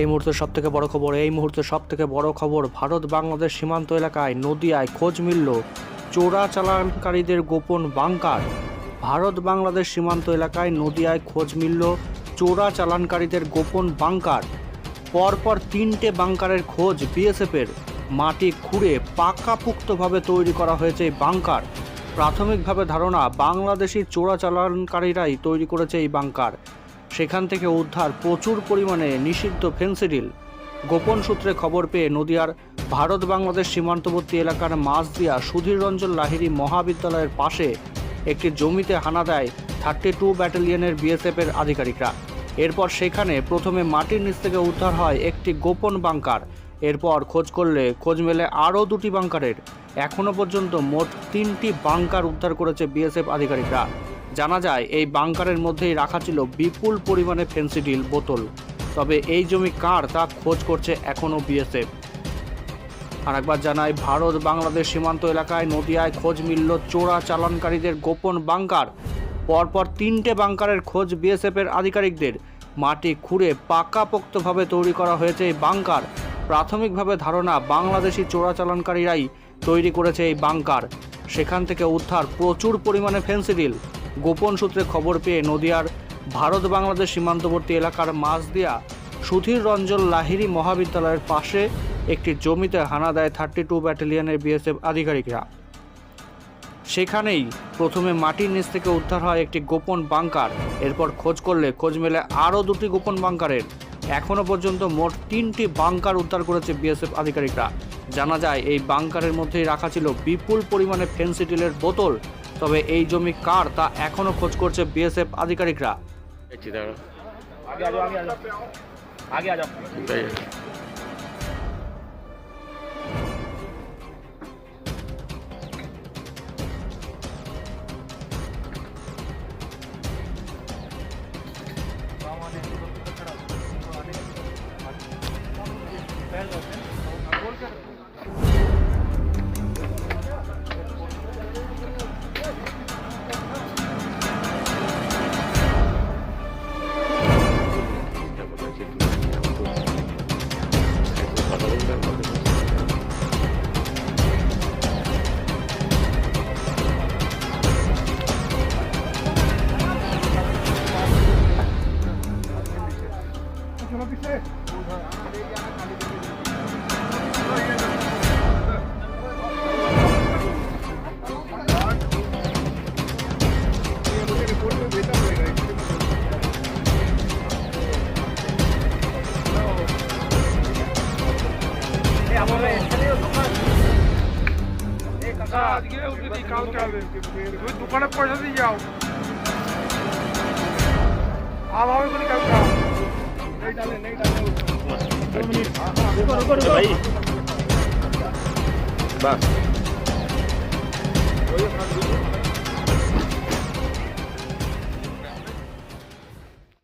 এই মুহূর্তের সব থেকে বড় খবর, এই মুহূর্তে সব থেকে বড় খবর, ভারত বাংলাদেশ সীমান্ত এলাকায় নদিয়ায় খোঁজ মিলল চোরা চালানকারীদের গোপন বাংকার। ভারত বাংলাদেশ সীমান্ত এলাকায় নদিয়ায় খোঁজ মিলল চোরা চালানকারীদের গোপন বাংকার। পরপর তিনটে বাংকারের খোঁজ বিএসএফের। মাটি খুঁড়ে পাকাপুক্তভাবে তৈরি করা হয়েছে এই বাংকার। প্রাথমিকভাবে ধারণা, বাংলাদেশি চোরাচালানকারীরাই তৈরি করেছে এই বাংকার। সেখান থেকে উদ্ধার প্রচুর পরিমাণে নিষিদ্ধ ফেন্সিডিল। গোপন সূত্রে খবর পেয়ে নদিয়ার ভারত বাংলাদেশ সীমান্তবর্তী এলাকার মাঝদিয়া সুধীর রঞ্জন লাহিড়ী মহাবিদ্যালয়ের পাশে একটি জমিতে হানা দেয় থার্টি টু ব্যাটালিয়নের বিএসএফের আধিকারিকরা। এরপর সেখানে প্রথমে মাটির নিচ থেকে উদ্ধার হয় একটি গোপন বাংকার। এরপর খোঁজ করলে খোঁজ মেলে আরও দুটি বাংকারের। এখনও পর্যন্ত মোট তিনটি বাংকার উদ্ধার করেছে বিএসএফ আধিকারিকরা। জানা যায়, এই বাংকারের মধ্যেই রাখা ছিল বিপুল পরিমাণে ফেন্সিডিল বোতল। তবে এই জমি কার তা খোঁজ করছে এখনও বিএসএফ। আর একবার জানাই, ভারত বাংলাদেশ সীমান্ত এলাকায় নদিয়ায় খোঁজ মিলল চোরা চালানকারীদের গোপন বাংকার। পরপর তিনটে বাংকারের খোঁজ বিএসএফের আধিকারিকদের। মাটি খুঁড়ে পাকাপোক্তভাবে তৈরি করা হয়েছে এই বাংকার। প্রাথমিকভাবে ধারণা, বাংলাদেশি চোরাচালানকারীরাই তৈরি করেছে এই বাংকার। সেখান থেকে উদ্ধার প্রচুর পরিমাণে ফেন্সিডিল গোপন সূত্রে খবর পেয়ে নদিয়ার ভারত বাংলাদেশ সীমান্তবর্তী এলাকার মাঝদিয়া সুধীর রঞ্জন লাহিড়ী মহাবিদ্যালয়ের পাশে একটি জমিতে হানা দেয় থার্টি টু ব্যাটালিয়নের বিএসএফ আধিকারিকরা। সেখানেই প্রথমে মাটির নিচ থেকে উদ্ধার হয় একটি গোপন বাংকার। এরপর খোঁজ করলে খোঁজ মেলে আরও দুটি গোপন বাংকারের। এখনও পর্যন্ত মোট তিনটি বাংকার উদ্ধার করেছে বিএসএফ আধিকারিকরা। জানা যায়, এই বাংকারের মধ্যেই রাখা ছিল বিপুল পরিমাণে ফেন্সিডিলের বোতল তবে এই জমি কার তা এখনও খোঁজ করছে বিএসএফ আধিকারিকরা? যাচ্ছি ਪਿੱਛੇ আজকে ওদের কি কাজ করবে ওই দোকানে পয়সা দিয়ে যাও আবার করে কাজ খাও नहीं डालें, नहीं डालें। बस।